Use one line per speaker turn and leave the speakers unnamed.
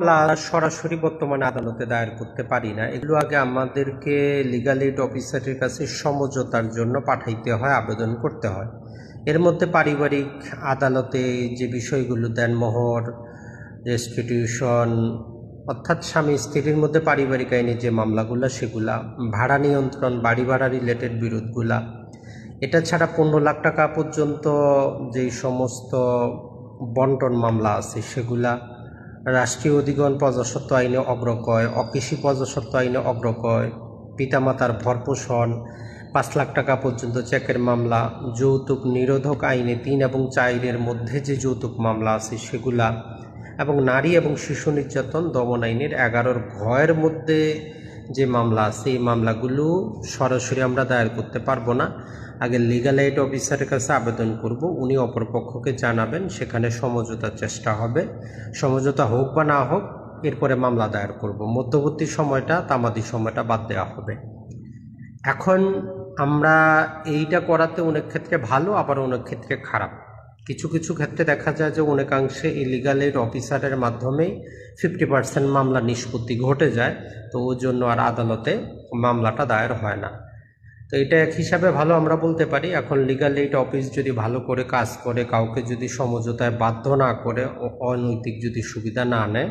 মামলা সরাসরি বর্তমানে আদালতে দায়ের করতে পারি না। এগুলো আগে আমাদেরকে লিগাল এইড অফিসারের কাছে সমঝোতার জন্য পাঠাইতে হয়, আবেদন করতে হয়। এর মধ্যে পারিবারিক আদালতে যে বিষয়গুলো দেন মোহর রেস্টিটিউশন অর্থাৎ স্বামী স্ত্রীর মধ্যে পারিবারিক আইনে যে মামলাগুলো, সেগুলা, ভাড়া নিয়ন্ত্রণ, বাড়ি ভাড়া রিলেটেড বিরোধগুলা, এটা ছাড়া পনেরো লাখ টাকা পর্যন্ত যেই সমস্ত বন্টন মামলা আছে, সেগুলা রাষ্ট্রীয় অধিগণ প্রজাস্বত্ব আইনে অগ্রকয় অকৃষি প্রজাস্বত্ব আইনে অগ্রকয় পিতামাতার ভরপোষণ, পাঁচ লাখ টাকা পর্যন্ত চেকের মামলা, যৌতুক নিরোধক আইনে তিন এবং চারের মধ্যে যে যৌতুক মামলা আছে সেগুলা, এবং নারী এবং শিশু নির্যাতন দমন আইনের এগারোর ঘয়ের মধ্যে যে মামলা আছে এই মামলাগুলো সরাসরি আমরা দায়ের করতে পারব না। আগে লিগাল এইড অফিসারের কাছে আবেদন করব, উনি অপরপক্ষকে জানাবেন, সেখানে সমঝোতার চেষ্টা হবে। সমঝোতা হোক বা না হোক, এরপরে মামলা দায়ের করব। মধ্যবর্তী সময়টা, তামাদি সময়টা বাদ দেওয়া হবে। এখন আমরা এইটা করাতে অনেক ক্ষেত্রে ভালো, আবার অনেক ক্ষেত্রে খারাপ। কিছু কিছু ক্ষেত্রে দেখা যায় যে অনেকাংশে ইলিগাল এইড অফিসারের মাধ্যমেই ফিফটি পার্সেন্ট মামলা নিষ্পত্তি ঘটে যায়, তো ওই জন্য আর আদালতে মামলাটা দায়ের হয় না। তো এটা এক হিসাবে ভালো আমরা বলতে পারি, এখন লিগাল এইড অফিস যদি ভালো করে কাজ করে, কাউকে যদি সমঝোতায় বাধ্য না করে অনৈতিক যদি সুবিধা না নেয়